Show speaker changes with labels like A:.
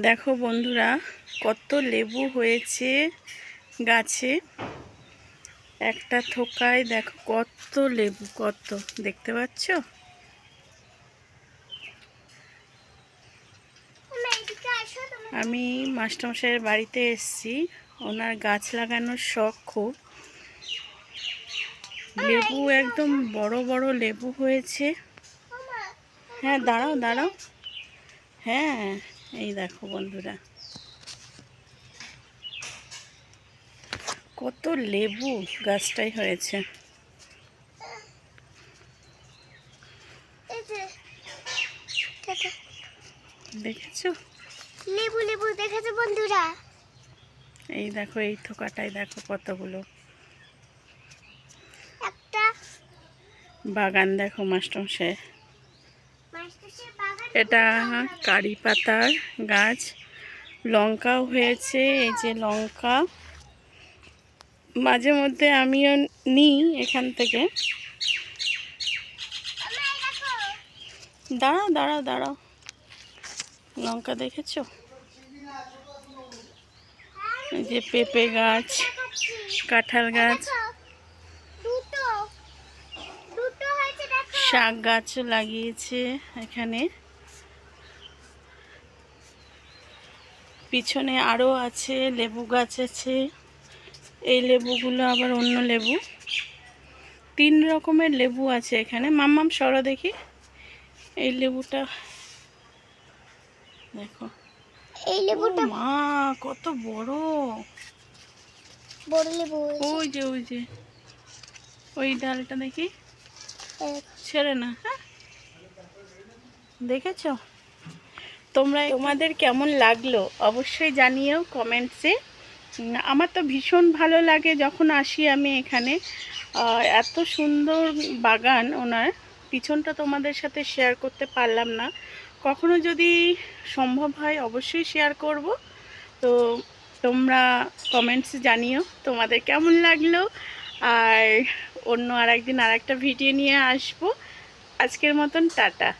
A: দেখো বন্ধুরা, কত লেবু হয়েছে গাছে। একটা থোকায় দেখো কত লেবু, কত, দেখতে পাচ্ছ? আমি মাস্টারমশাইয়ের বাড়িতে এসেছি, ওনার গাছ লাগানোর শখ খুব। লেবু একদম বড় বড় লেবু হয়েছে। হ্যাঁ দাঁড়াও দাঁড়াও। হ্যাঁ। এই দেখো বন্ধুরা। কত লেবু গাছটাই হয়েছে। দেখেছ?
B: লেবু লেবু দেখেছ বন্ধুরা?
A: এই দেখো এই থোকাটাই দেখো কতগুলো।
B: একটা।
A: বাগান দেখো
B: বাগান
A: এটা কারি পাতার গাছ। লঙ্কাও হয়েছে, এই যে লঙ্কা। মাঝে মধ্যে আমিও নিই এখান থেকে। দাঁড়াও দাঁড়াও দাঁড়াও। লঙ্কা দেখেছ? এই যে পেঁপে গাছ, কাঁঠাল গাছ
B: দেখো, দুটো দুটো হয়েছে দেখো
A: শাক গাছও লাগিয়েছে এখানে। পিছনে আরও আছে লেবু গাছ আছে। এই লেবুগুলো আবার অন্য লেবু। তিন রকমের লেবু আছে এখানে। মাম্মাম সরো দেখি। এই লেবুটা দেখো।
B: এই লেবুটা
A: মা কত বড়।
B: বড় লেবু
A: ওই যে ওই যে। ওই ডালটা দেখি। ছেড়ে না হ্যাঁ? দেখেছ? তোমরা তোমাদের কেমন লাগল অবশ্যই জানিও কমেন্টসে। আমার তো ভীষণ ভালো লাগে যখন আসি আমি এখানে। এত সুন্দর বাগান ওনার, পিছনটা তোমাদের সাথে শেয়ার করতে পারলাম না। কখনো যদি সম্ভব হয় অবশ্যই শেয়ার করব। তো তোমরা কমেন্টস জানিও তোমাদের কেমন লাগল। আর অন্য আর একদিন আর একটা ভিডিও নিয়ে আসব। আজকের মতন টাটা।